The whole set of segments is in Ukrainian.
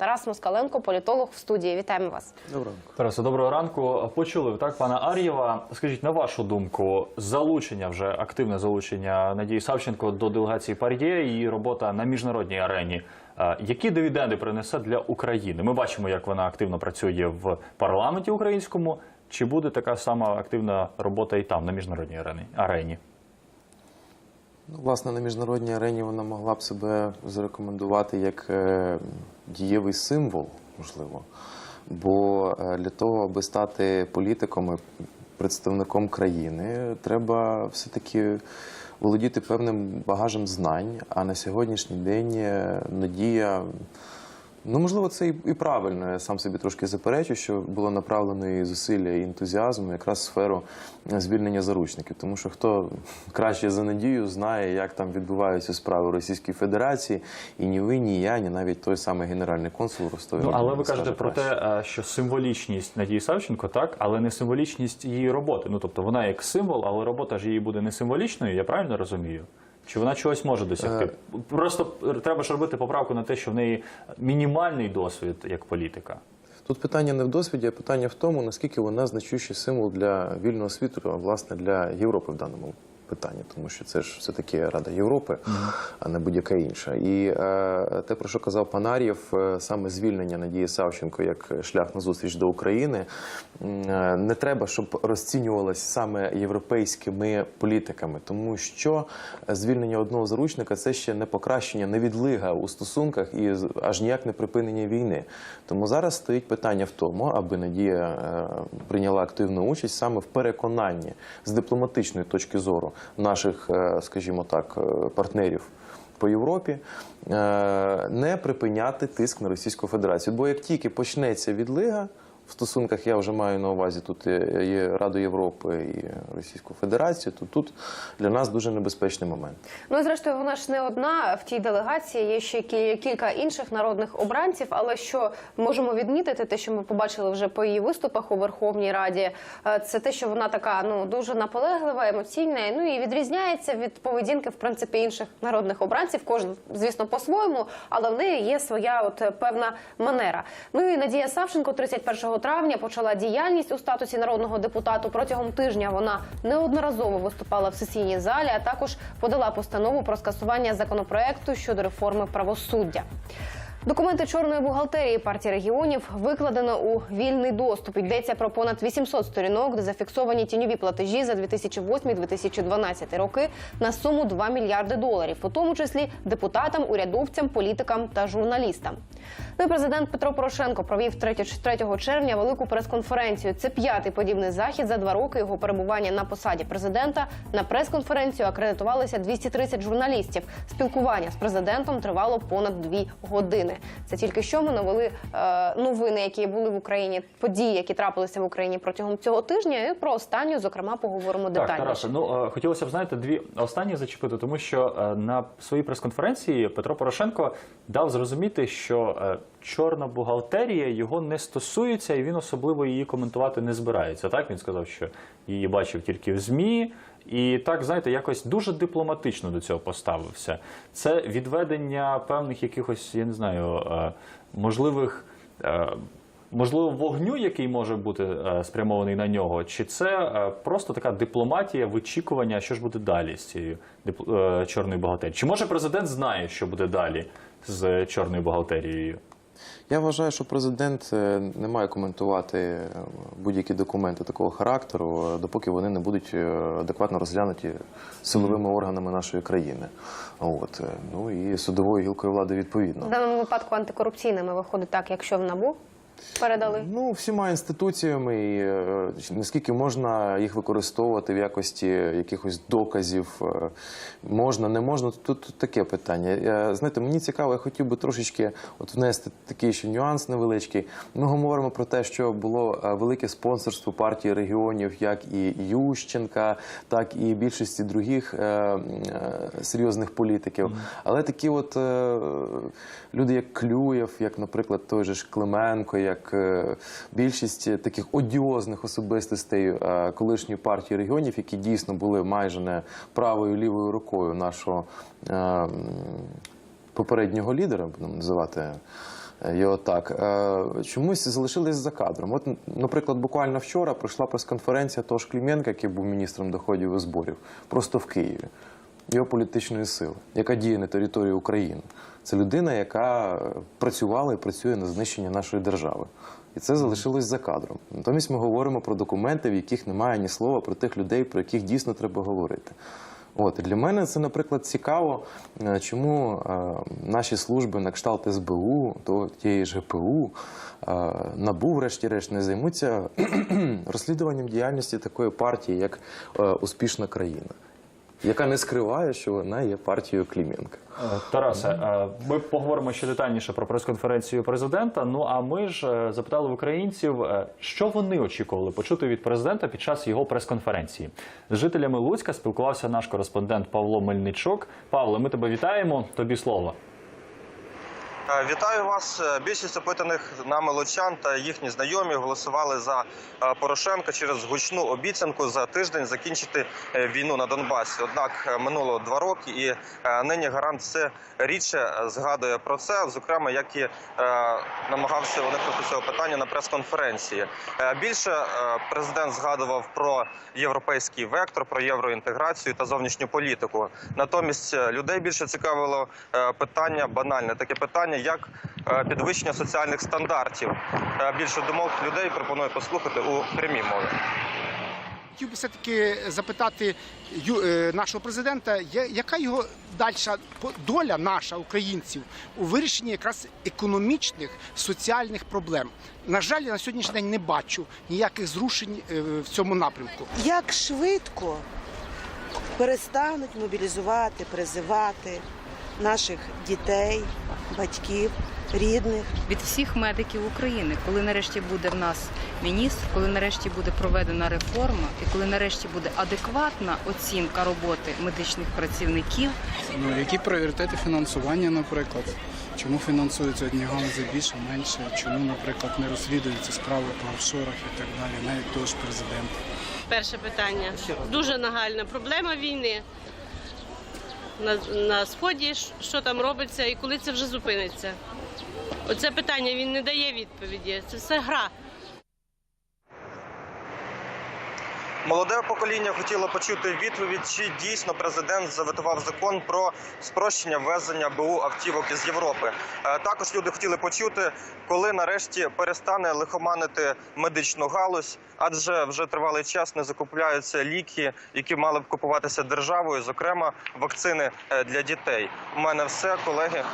Тарас Москаленко, політолог в студії. Вітаємо вас. Доброго. Тарасе, доброго ранку. Почули так, пана Ар'єва. Скажіть, на вашу думку, залучення вже активне залучення Надії Савченко до делегації Пар'є і робота на міжнародній арені. е, Які дивіденди принесе для України? Ми бачимо, як вона активно працює в парламенті українському. Чи буде така сама активна робота і там, на міжнародній арені? арені? Ну, власне, на міжнародній арені вона могла б себе зарекомендувати як е, дієвий символ, можливо. Бо е, для того, аби стати політиком і представником країни, треба все-таки володіти певним багажем знань. А на сьогоднішній день е, Надія. Ну, можливо, це і, і правильно. Я сам собі трошки заперечу, що було направлено і зусилля і ентузіазм якраз в сферу е, звільнення заручників. Тому що хто краще за надію знає, як там відбуваються справи в Російській Федерації, і ні ви, ні я, ні навіть той самий генеральний консул Ростові. Ну, але ви кажете про краще. те, е, що символічність Надії Савченко, так, але не символічність її роботи. Ну тобто вона як символ, але робота ж її буде не символічною, я правильно розумію? Чи вона чогось може досягти? Е. Просто треба ж робити поправку на те, що в неї мінімальний досвід як політика. Тут питання не в досвіді, а питання в тому, наскільки вона значущий символ для вільного світу, а власне для Європи в даному питанні, тому що це ж все таки Рада Європи, а не будь-яка інша. І е, те, про що казав пан Ар'єв, е, саме звільнення Надії Савченко як шлях на зустріч до України, е, не треба, щоб розцінювалось саме європейськими політиками, тому що звільнення одного заручника це ще не покращення, не відлига у стосунках і аж ніяк не припинення війни. Тому зараз стоїть питання в тому, аби Надія е, прийняла активну участь саме в переконанні з дипломатичної точки зору наших, е, скажімо так, е, партнерів. По Європі е, не припиняти тиск на Російську Федерацію. Бо як тільки почнеться відлига в стосунках, я вже маю на увазі тут є Раду Європи і Російську Федерацію, то тут для нас дуже небезпечний момент. Ну зрештою, вона ж не одна в тій делегації. Є ще кілька інших народних обранців. Але що можемо відмітити, те, що ми побачили вже по її виступах у Верховній Раді, е, це те, що вона така ну дуже наполеглива, емоційна. Ну і відрізняється від поведінки в принципі інших народних обранців. Кожен, звісно, по-своєму, але в неї є своя от певна манера. Ну і Надія Савченко 31 травня почала діяльність у статусі народного депутату. Протягом тижня вона неодноразово виступала в сесійній залі, а також подала постанову про скасування законопроекту щодо реформи правосуддя. Документи чорної бухгалтерії партії регіонів викладено у вільний доступ. Йдеться про понад 800 сторінок, де зафіксовані тіньові платежі за 2008-2012 роки на суму 2 мільярди доларів, у тому числі депутатам, урядовцям, політикам та журналістам. Ну і президент Петро Порошенко провів 3 3 червня велику прес-конференцію. Це п'ятий подібний захід за два роки його перебування на посаді президента. На прес-конференцію акредитувалися 230 журналістів. Спілкування з президентом тривало понад дві години. Це тільки що ми навели е, новини, які були в Україні, події, які трапилися в Україні протягом цього тижня. І про останню, зокрема, поговоримо Так, детальніше. Тарасе, ну е, хотілося б знаєте дві останні зачепити, тому що е, на своїй прес-конференції Петро Порошенко дав зрозуміти, що е, чорна бухгалтерія його не стосується, і він особливо її коментувати не збирається. Так він сказав, що її бачив тільки в змі. І так, знаєте, якось дуже дипломатично до цього поставився. Це відведення певних якихось, я не знаю, е, можливих. е, Можливо, вогню, який може бути е, спрямований на нього, чи це просто така дипломатія, вичікування, що ж буде далі з цією чорною бухгалтерією? Чи може президент знає, що буде далі з чорною бухгалтерією? Я вважаю, що президент е, не має коментувати е, будь-які документи такого характеру, е, допоки вони не будуть адекватно розглянуті силовими органами нашої країни. От ну і судовою гілкою влади відповідно. В даному випадку антикорупційними виходить так, якщо в НАБУ передали. Ну, всіма інституціями, і е, наскільки можна їх використовувати в якості якихось доказів, е, можна, не можна. Тут, тут таке питання. Я, знаєте, мені цікаво, я хотів би трошечки от внести такий ще нюанс невеличкий. Ми говоримо про те, що було е, велике спонсорство партії регіонів, як і Ющенка, так і більшості других е, е, серйозних політиків. Але такі от е, люди, як Клюєв, як, наприклад, той же ж Клименко, як е, більшість таких одіозних особистостей е, колишньої партії регіонів, які дійсно були майже не правою лівою рукою нашого е, попереднього лідера, будемо називати його так, чомусь залишились за кадром. От, наприклад, буквально вчора пройшла прес-конференція того ж Кліменка, який був міністром доходів і зборів, просто в Києві. Його політичної сили, яка діє на території України. Це людина, яка працювала і працює на знищення нашої держави. І це залишилось за кадром. Натомість ми говоримо про документи, в яких немає ні слова про тих людей, про яких дійсно треба говорити. От для мене це, наприклад, цікаво, е, чому е, наші служби на кшталт СБУ, то тієї ж ГПУ, е, НАБУ, врешті-решт, не займуться розслідуванням діяльності такої партії, як е, Успішна країна, яка не скриває, що вона є партією Кліменка. Е, Тарасе, е, ми поговоримо ще детальніше про прес-конференцію президента. Ну а ми ж е, запитали в українців, що вони очікували почути від президента під час його прес-конференції. З жителями Луцька спілкувався наш кореспондент Павло Мельничук. Павло, ми тебе вітаємо. Тобі слово. Е, Вітаю вас. Е, Більшість опитаних нами лучан та їхні знайомі голосували за е, Порошенка через гучну обіцянку за тиждень закінчити війну на Донбасі. Однак минуло два роки, і нині гарант все рідше згадує про це, зокрема, як і намагався уникнути цього питання на прес-конференції. Більше президент згадував про європейський вектор, про євроінтеграцію та зовнішню політику. Натомість людей більше цікавило питання банальне, таке питання, як е, підвищення соціальних стандартів. Більше думок людей пропоную послухати у прямій мові. Хотів би все-таки запитати ю- е, нашого президента, яка його дальша по- доля наша, українців, у вирішенні якраз економічних соціальних проблем. На жаль, я на сьогоднішній день не бачу ніяких зрушень е, в цьому напрямку. як швидко перестануть мобілізувати, призивати наших дітей, батьків, рідних. від всіх медиків України, коли нарешті буде в нас міністр, коли нарешті буде проведена реформа, і коли нарешті буде адекватна оцінка роботи медичних працівників, Ну, які пріоритети фінансування, наприклад? Чому фінансуються одні галузі більше, менше? Чому, наприклад, не розслідуються справи по офшорах і так далі, навіть того ж президента? Перше питання. Дуже нагальна проблема війни. На, на сході що там робиться і коли це вже зупиниться. Оце питання він не дає відповіді. Це все гра. Молоде покоління хотіло почути відповідь, чи дійсно президент заветував закон про спрощення ввезення БУ автівок із Європи. Е, Також люди хотіли почути, коли нарешті перестане лихоманити медичну галузь, адже вже тривалий час не закупляються ліки, які мали б купуватися державою, зокрема вакцини е, для дітей. У мене все, колеги.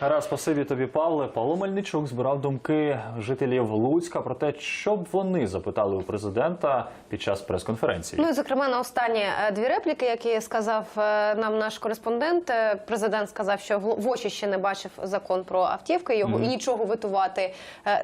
Раз, спасибі тобі, Павле. Павло Мельничук збирав думки жителів Луцька про те, що б вони запитали у президента під час прес-конференції. Ну і зокрема на останні е, дві репліки, які сказав е, нам наш кореспондент. Е, Президент сказав, що в очі ще не бачив закон про автівки. Його і нічого витувати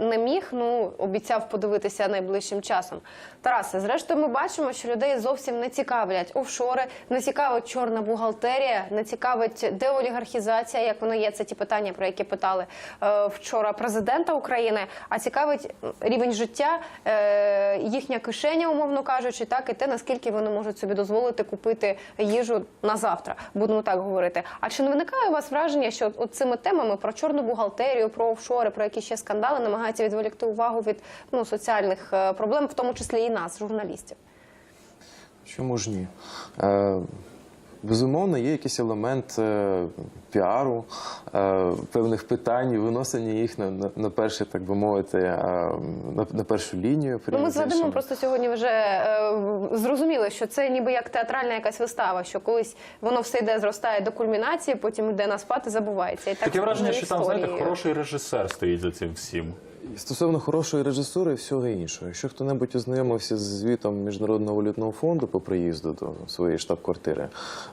не міг. Ну обіцяв подивитися найближчим часом. Тарасе, зрештою, ми бачимо, що людей зовсім не цікавлять офшори, не цікавить чорна бухгалтерія, не цікавить деолігархізація, як воно є. Це ті питання, про які питали е, вчора президента України. А цікавить рівень життя, е, їхня кишеня, умовно кажучи, так і те, наскільки вони можуть собі дозволити купити їжу на завтра. Будемо так говорити. А чи не виникає у вас враження, що от, цими темами про чорну бухгалтерію, про офшори, про які ще скандали намагаються відволікти увагу від ну соціальних е, проблем, в тому числі і нас, журналістів? Чому ж ні? Безумовно, є якийсь елемент е, піару, е, певних питань, виносення їх на, на, на перше, так би мовити, е, на, на першу лінію. Ну, ми з просто сьогодні вже е, зрозуміли, що це ніби як театральна якась вистава, що колись воно все йде, зростає до кульмінації, потім йде на спад і забувається. І так Таке враження, що там знаєте, хороший режисер стоїть за цим всім. Стосовно хорошої режисури і всього іншого. Якщо хто-небудь ознайомився з звітом Міжнародного валютного фонду по приїзду до своєї штаб-квартири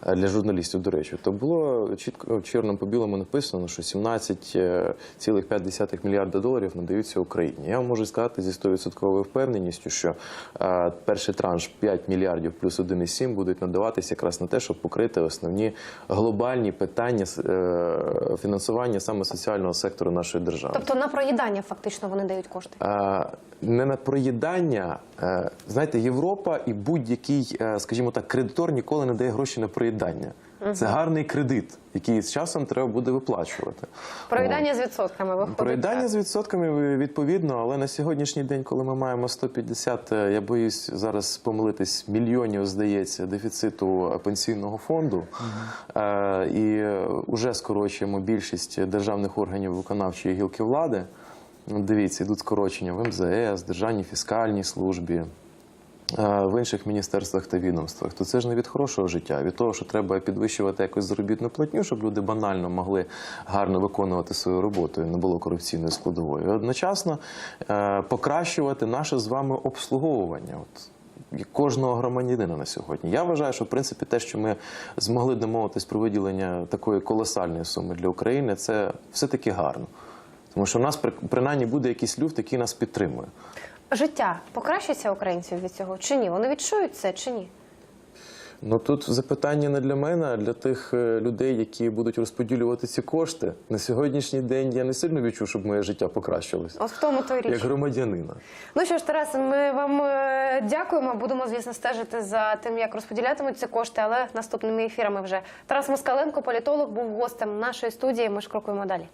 е, для журналістів, до речі, то було чітко чорним по білому написано, що 17,5 мільярда доларів надаються Україні. Я вам можу сказати зі 100% впевненістю, що е, перший транш 5 мільярдів плюс 1,7 будуть надаватися якраз на те, щоб покрити основні глобальні питання е, фінансування саме соціального сектору нашої держави. Тобто на проїдання фактично вони дають кошти. Е, не на проїдання. Е, Знаєте, Європа і будь-який, е, скажімо так, кредитор ніколи не дає гроші на проїдання. Це гарний кредит, який з часом треба буде виплачувати. Проїдання з відсотками виходить. Проїдання так. з відсотками відповідно, але на сьогоднішній день, коли ми маємо 150, е, я боюсь зараз помилитись, мільйонів, здається, дефіциту пенсійного фонду, е, і вже скорочуємо більшість державних органів виконавчої гілки влади. Ну, Дивіться, йдуть скорочення в МЗС, Державній фіскальній службі. е, В інших міністерствах та відомствах, то це ж не від хорошого життя, від того, що треба підвищувати якось заробітну платню, щоб люди банально могли гарно виконувати свою роботу і не було корупційної складової. Одночасно е, покращувати наше з вами обслуговування. От кожного громадянина на сьогодні. Я вважаю, що в принципі те, що ми змогли домовитись про виділення такої колосальної суми для України, це все-таки гарно. Тому що в нас принаймні буде якийсь люфт, який нас підтримує. Життя покращиться українців від цього чи ні? Вони відчують це чи ні? Ну тут запитання не для мене, а для тих е, людей, які будуть розподілювати ці кошти. На сьогоднішній день я не сильно відчув, щоб моє життя покращилось. От в тому то й річ. Як громадянина. Ну що ж, Тарас, ми вам е, дякуємо. Будемо, звісно, стежити за тим, як розподілятимуться кошти, але наступними ефірами вже Тарас Москаленко, політолог, був гостем нашої студії. Ми ж крокуємо далі.